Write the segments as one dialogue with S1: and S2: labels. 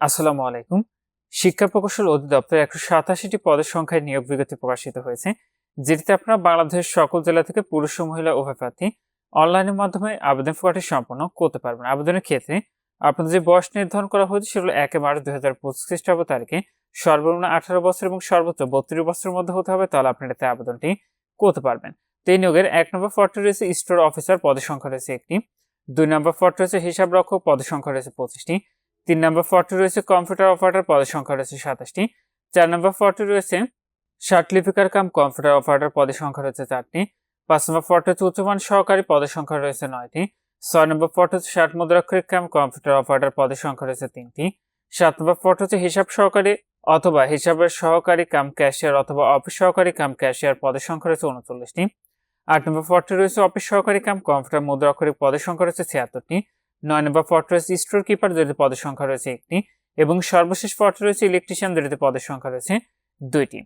S1: আসসালামু আলাইকুম। শিক্ষা প্রকৌশল অধিদপ্তর একশো সাতাশিটি পদের সংখ্যায় নিয়োগ বিজ্ঞপ্তি প্রকাশিত হয়েছে, যেটিতে আপনারা বাংলাদেশের সকল জেলা থেকে পুরুষ ও মহিলা উভয় প্রার্থী অনলাইনের মাধ্যমে আবেদন প্রকাশটি সম্পন্ন করতে পারবেন। আবেদনের ক্ষেত্রে আপনাদের যে বয়স নির্ধারণ করা হয়েছে সেগুলো একে মার্চ দুই হাজার পঁচিশ খ্রিস্টাব্দ তারিখে সর্বনিম্ন আঠারো বছর এবং সর্বোচ্চ বত্রিশ বছরের মধ্যে হতে হবে, তাহলে আপনি এতে আবেদনটি করতে পারবেন। তো এই নিয়োগের এক নম্বর পদটি রয়েছে স্টোর অফিসার, পদের সংখ্যা রয়েছে একটি। দুই নম্বর পদটি রয়েছে হিসাব রক্ষক পদের সংখ্যা রয়েছে পঁচিশটি। তিন নম্বর ফর্টি রয়েছে কম্পিউটার অপারেটর পদের সংখ্যা রয়েছে সাতাশটি। চার নম্বর ফর্টি রয়েছে সার্টিফিকার কাম কম্পিউটার অপারেটর পদের সংখ্যা রয়েছে চারটি। পাঁচ নম্বর হচ্ছে উচ্চমান সহকারী পদের সংখ্যা রয়েছে নয়টি। ছয় নম্বর ফর্টি হচ্ছে ষাট মুদ্রাক্ষরিক কাম কম্পিউটার অপারেটর পদের সংখ্যা রয়েছে তিনটি। সাত নম্বর ফর্টি হচ্ছে হিসাব সহকারী অথবা হিসাবের সহকারী কাম ক্যাশিয়ার অথবা অফিস সহকারী কাম ক্যাশিয়ার পদের সংখ্যা রয়েছে উনচল্লিশটি। আট নম্বর ফর্টি রয়েছে অফিস সহকারী কাম কম্পিউটার মুদ্রাক্ষরিক পদের সংখ্যা রয়েছে ছিয়াত্তরটি। নয় নম্বর পদটি রয়েছে স্টোর কিপার যেটিতে পদের সংখ্যা রয়েছে একটি, এবং সর্বশেষ পদটি রয়েছে ইলেকট্রিশিয়ান যেটিতে পদের সংখ্যা রয়েছে দুইটি।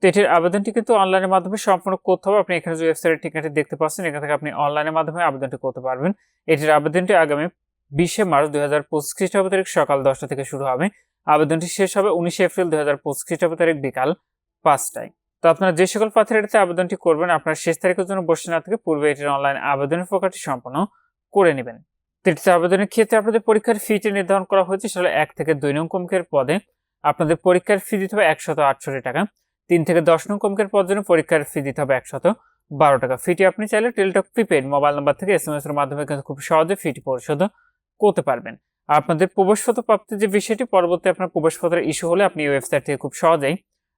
S1: তো এটির আবেদনটি কিন্তু অনলাইনের মাধ্যমে সম্পূর্ণ করতে হবে। আপনি এখানে যে ওয়েবসাইটের ঠিকানাটি দেখতে পাচ্ছেন, এখান থেকে আপনি অনলাইনের মাধ্যমে আবেদনটি করতে পারবেন। এটির আবেদনটি আগামী বিশে মার্চ দুই হাজার পঁচিশ খ্রিস্টাব্দ তারিখ সকাল দশটা থেকে শুরু হবে। আবেদনটি শেষ হবে উনিশে এপ্রিল দুই হাজার পঁচিশ খ্রিস্টাব্দ তারিখ বিকাল পাঁচটায়। তো আপনারা যে সকল পাত্রের এটিতে আবেদনটি করবেন, আপনার শেষ তারিখের জন্য বসে না থেকে পূর্বে এটির অনলাইন আবেদনের প্রকারটি সম্পন্ন করে নেবেন। তৃতীয় আবেদনের ক্ষেত্রে আপনাদের পরীক্ষার ফিটি নির্ধারণ করা হয়েছে, সেটা এক থেকে দুই নং কমকের পদে। আপনাদের পরীক্ষার ফি দিতে হবে একশত আটষট্টি টাকা। তিন থেকে দশ নং কমকের পদ জন্য পরীক্ষার ফি দিতে হবে একশত বারো টাকা। ফিটি আপনি চাইলে টেলিটক প্রিপেড মোবাইল নাম্বার থেকে এস এম এস এর মাধ্যমে কিন্তু খুব সহজে ফিটি পরিশোধ করতে পারবেন। আপনাদের প্রবেশপত্র প্রাপ্তির যে বিষয়টি, পরবর্তী আপনার প্রবেশপত্রের ইস্যু হলে আপনি এই ওয়েবসাইট থেকে খুব সহজেই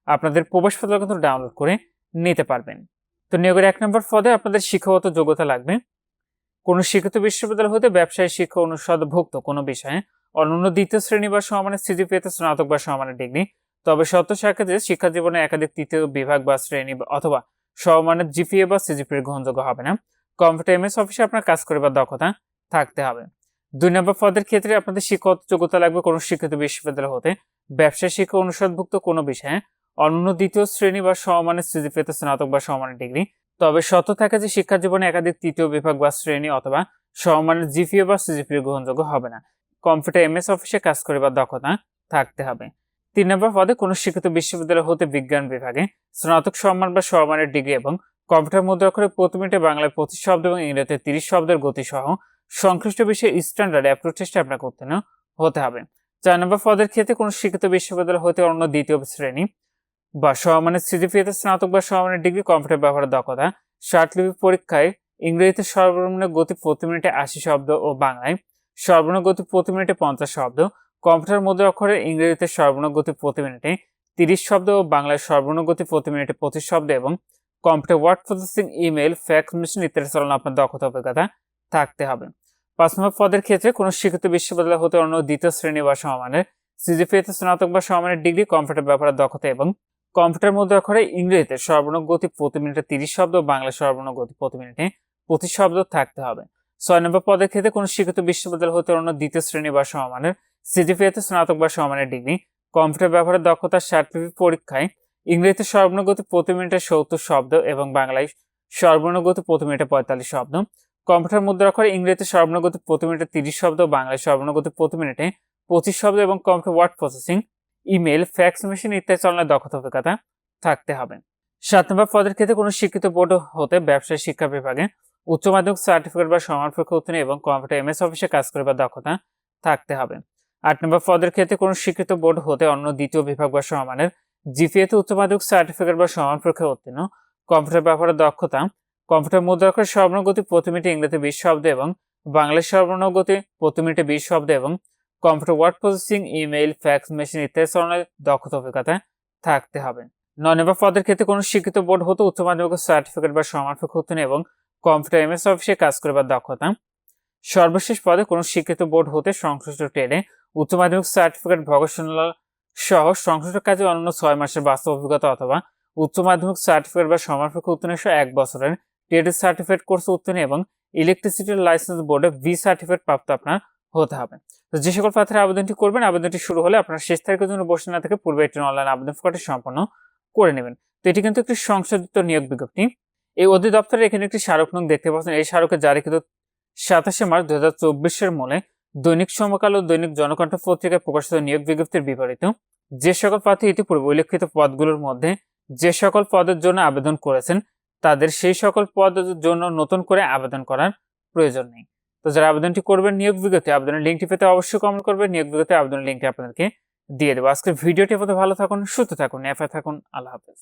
S1: আপনাদের প্রবেশপত্র কিন্তু ডাউনলোড করে নিতে পারবেন। তো নিয়োগের এক নম্বর পদে আপনাদের শিক্ষাগত যোগ্যতা লাগবে। কোনো শিক্ষিত বিশ্ববিদ্যালয় হতে ব্যবসায়ী শিক্ষা অনুষদভুক্ত কোনো বিষয়ে অনন্য দ্বিতীয় শ্রেণি বা সমানের সিজিপিএতে স্নাতক বা সমানের ডিগ্রি। তবে শর্ত সাক্ষাতে শিক্ষা জীবনে একাধিক তৃতীয় বিভাগ বা শ্রেণি অথবা সমমানের জিপিএ বা সিজিপিএ গ্রহণযোগ্য হবে না। কম্পিউটার এমএস অফিসে আপনার কাজ করিবার দক্ষতা থাকতে হবে। দুই নম্বর পদের ক্ষেত্রে আপনাদের শিক্ষাগত যোগ্যতা লাগবে কোনো শিক্ষিত বিশ্ববিদ্যালয় হতে ব্যবসায় শিক্ষা অনুষদভুক্ত কোনো বিষয়ে অনন্য দ্বিতীয় শ্রেণি বা সমমানের সিজিপিএতে স্নাতক বা সমানের ডিগ্রি। তবে শর্ত থাকে যে শিক্ষা জীবনে একাধিক তৃতীয় বিভাগ বা শ্রেণি অথবা সমমানের জিপিএ বা সিজিপিএ গ্রহণযোগ্য হবে না। কম্পিউটার এমএস অফিসে কাজ করিবার দক্ষতা থাকতে হবে। তিন নম্বর পদে কোনো শিক্ষিত বিশ্ববিদ্যালয় হতে বিজ্ঞান বিভাগে স্নাতক সম্মান বা সমমানের ডিগ্রি এবং কম্পিউটার মুদ্রাক্ষরে প্রতি মিনিটে বাংলায় পঁচিশ শব্দ এবং ইংরেজিতে তিরিশ শব্দের গতি সহ সংশ্লিষ্ট বিষয়ে স্ট্যান্ডার্ড অ্যাপ্রোচ টেস্টে আপনাকে উত্তীর্ণ হতে হবে। চার নম্বর পদের ক্ষেত্রে কোনো শিক্ষিত বিশ্ববিদ্যালয় হতে অন্য দ্বিতীয় শ্রেণি বা সমমানের সিজিপিএতে স্নাতক বা সমমানের ডিগ্রি কম্পিউটার ব্যবহারের দক্ষতা শার্টলিপি পরীক্ষায় ইংরেজিতে সর্বনিম্ন গতি প্রতি মিনিটে আশি শব্দ ও বাংলায় সর্বনিম্ন গতি প্রতি মিনিটে পঞ্চাশ শব্দ কম্পিউটার মুদ্রা অক্ষরে ইংরেজিতে সর্বনিম্ন গতি প্রতি মিনিটে তিরিশ শব্দ ও বাংলায় সর্বনিম্ন গতি প্রতি মিনিটে পঁচিশ শব্দ এবং computer word processing email fax machine ইত্যাদি চালানো আপনার দক্ষতা অভিজ্ঞতা থাকতে হবে। পাঁচ নম্বর পদের ক্ষেত্রে কোনো শিক্ষিত বিশ্ববিদ্যালয় হতে অন্য দ্বিতীয় শ্রেণি বা সমানের সিজিপিএতে স্নাতক বা সমানের ডিগ্রি কম্পিউটার ব্যবহারের দক্ষতা এবং কম্পিউটার মধ্যে অক্ষরে ইংরেজিতে সর্বনিম্ন গতি প্রতি মিনিটে তিরিশ শব্দ বাংলা সর্বনিম্ন গতি প্রতি মিনিটে পঁচিশ শব্দ থাকতে হবে। ছয় নম্বর পদের ক্ষেত্রে কোনো শিক্ষিত বিশ্ববিদ্যালয় হতে অন্য দ্বিতীয় শ্রেণি বা সমানের সিজিপিএতে স্নাতক বা সমানের ডিগ্রি, কম্পিউটার ব্যবহারের দক্ষতা সার্টিফি পরীক্ষায় ইংরেজিতে সর্বনিম্ন গতি প্রতি মিনিটে সত্তর শব্দ এবং বাংলায় সর্বনিম্ন গতি প্রতি মিনিটে পঁয়তাল্লিশ শব্দ। কম্পিউটার মুদ্রা অক্ষরে ইংরেজিতে সর্বনিম্ন গতি প্রতি মিনিটে তিরিশ শব্দ, বাংলায় সর্বনিম্ন গতি প্রতি মিনিটে পঁচিশ শব্দ এবং computer word processing email fax machine ইত্যাদি চালানোর দক্ষতা অভিজ্ঞতা থাকতে হবে। সাত নম্বর, পদের ক্ষেত্রে কোনো শিক্ষিত বোর্ড হতে ব্যবসায় শিক্ষা বিভাগে উচ্চ মাধ্যমিক সার্টিফিকেট বা সমান উত্তীর্ণ এবং কম্পিউটার এমএস অফিসে কাজ করবার দক্ষতা থাকতে হবে। আট নম্বর, পদের ক্ষেত্রে কোনো শিক্ষিত বোর্ড হতে অন্য দ্বিতীয় বিভাগ বা সমানের জিপিএতে উচ্চ মাধ্যমিক সার্টিফিকেট বা সমান পরীক্ষা উত্তীর্ণ কম্পিউটার ব্যবহারের দক্ষতা কম্পিউটার মুদ্রাক্ষর সর্বনিম্ন গতি প্রতি মিনিটে ইংরেজিতে বিশ শব্দ এবং বাংলায় সর্বনিম্ন গতি প্রতি মিনিটে বিশ শব্দ এবং computer word processing, email, fax, machine ইত্যাদি ধরনের দক্ষতা অভিজ্ঞতা থাকতে হবে। নয় পদের ক্ষেত্রে কোনো শিক্ষিত বোর্ড হতে উচ্চ মাধ্যমিক সার্টিফিকেট বা সমার্পক উত্তীর্ণ এবং কম্পিউটার এমএস অফিসে কাজ করবার দক্ষতা। সর্বশেষ পদে কোনো শিক্ষিত বোর্ড হতে সংশ্লিষ্ট ট্রেনে উচ্চ মাধ্যমিক সার্টিফিকেট ভোকেশনাল সহ সংশ্লিষ্ট কাজে অন্যান্য ছয় মাসের বাস্তব অভিজ্ঞতা অথবা উচ্চ মাধ্যমিক সার্টিফিকেট বা সমার্পক উত্তীর্ণ সহ এক বছরের ট্রেডের সার্টিফিকেট কোর্স উত্তীর্ণ এবং ইলেকট্রিসিটি লাইসেন্স বোর্ডে ভি সার্টিফিকেট প্রাপ্ত আপনার হতে হবে। তো যে সকল প্রার্থীরা আবেদনটি করবেন, আবেদনটি শুরু হলে আপনার শেষ তারিখের জন্য বসে না থেকে পূর্বে একটি অনলাইন আবেদন ফর্মটি সম্পন্ন করে নেবেন। তো এটি কিন্তু একটি সংশোধিত নিয়োগ বিজ্ঞপ্তি। এই অধিদপ্তরে এখানে একটি স্মারক নং দেখতে পাচ্ছেন। এই স্মারকে জারিকৃত সাতাশে মার্চ দুই হাজার চব্বিশের মূলে দৈনিক সমকাল ও দৈনিক জনকণ্ঠ পত্রিকায় প্রকাশিত নিয়োগ বিজ্ঞপ্তির বিপরীত। যে সকল প্রার্থী ইতিপূর্বে উল্লেখিত পদগুলোর মধ্যে যে সকল পদের জন্য আবেদন করেছেন, তাদের সেই সকল পদের জন্য নতুন করে আবেদন করার প্রয়োজন নেই। তো যারা আবেদনটি করবেন নিয়োগ বিজ্ঞপ্তি, আবেদনের লিঙ্কটি পেতে অবশ্যই কমেন্ট করবেন। নিয়োগ বিজ্ঞপ্তি, আবেদনের লিঙ্কটি আপনাদেরকে দিয়ে দেবো। আজকের ভিডিওটি আপনাদের ভালো থাকুন, সুস্থ থাকুন এফআই থাকুন। আল্লাহ হাফেজ।